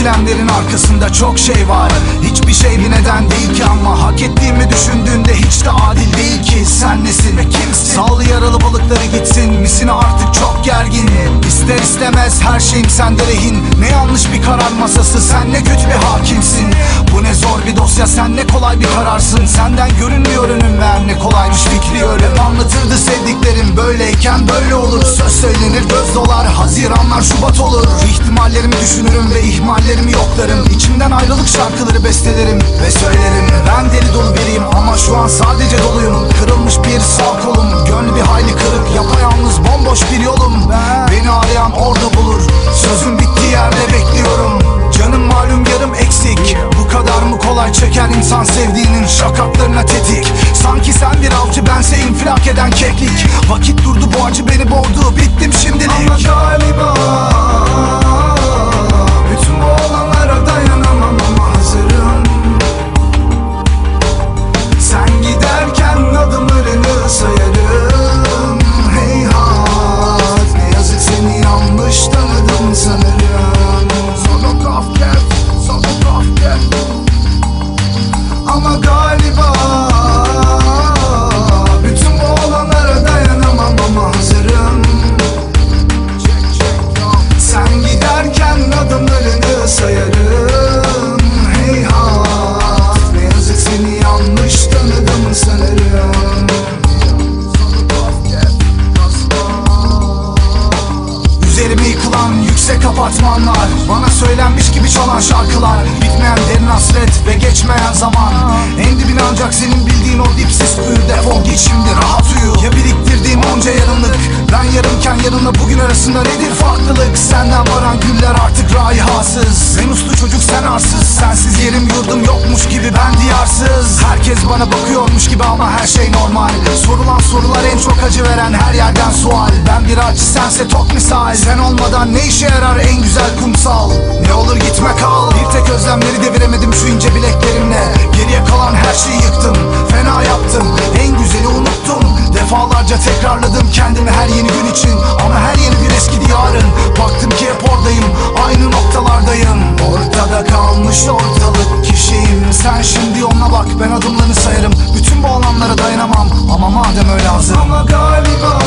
ikilemlerin arkasında çok şey var. Hiçbir şey bir neden değil ki ama Hak ettiğimi düşündüğünde hiç de adil değil ki. Sen nesin ve kimsin? Sal yaralı balıkları gitsin. Misin artık çok gergin İster istemez her şeyim sende rehin. Ne yanlış bir karar masası Sen ne kötü bir hakimsin. Bu ne zor bir dosya sen ne kolay bir kararsın. Senden görünmüyor önüm ver ne kolaymış fikri ölüm Anlatırdı sevdiklerim böyleyken böyle olur. Söz söylenir göz dolar. Haziranlar Şubat olur İhtimallerimi düşünürüm ve ihmallerimi yoklarım. İçimden ayrılık şarkıları bestelerim ve söylerim. Ben deli dolu biriyim ama şu an sadece doluyum. Kırılmış bir sağ kolum Gönlü bir hayli kırık. Yapayalnız bomboş bir yolum. Beni arayan orada bulur. Sözüm bittiği yerde bekliyorum. Canım malum yarım eksik. Bu kadar mı kolay çeker insan sevdiğinin şakaklarına tetik? Sanki sen bir avcı bense infilak eden keklik. Vakit durdu bu acı beni boğdu. Bittim şimdilik. Ama yanlış tanıdım sanırım. Üzerime yıkılan yüksek apartmanlar Bana söylenmiş gibi çalan şarkılar Bitmeyen derin hasret ve geçmeyen zaman. En dibine ancak senin bildiğin o dipsiz kuyu Defol git şimdi rahat uyu. Ya biriktirdiğim onca yarınlık Ben yarımken yarınla bugün arasında nedir farklılık? Senden varan güller artık raihasız Ben uslu çocuk sen arsız Sensiz yerim yurdum yokmuş ben diyarsız. Herkes bana bakıyormuş gibi ama her şey normal. Sorulan sorular en çok acı veren her yerden sual. Ben bir acı sense tok misal. Sen olmadan ne işe yarar en güzel kumsal? Ne olur gitme kal. Bir tek özlemleri deviremedim şu ince bileklerimle. Geriye kalan her şeyi yıktım. Fena yaptım. En güzeli unuttum. Defalarca tekrarladım kendimi her yeni gün için. Ama her yeni bir eski diyarın. Baktım ki hep oradayım. Aynı noktalardayım. Ortada kalmış kişiyim Sen şimdi yoluna bak ben adımlarını sayarım. Bütün bu alanlara dayanamam. Ama madem öyle hazır Ama galiba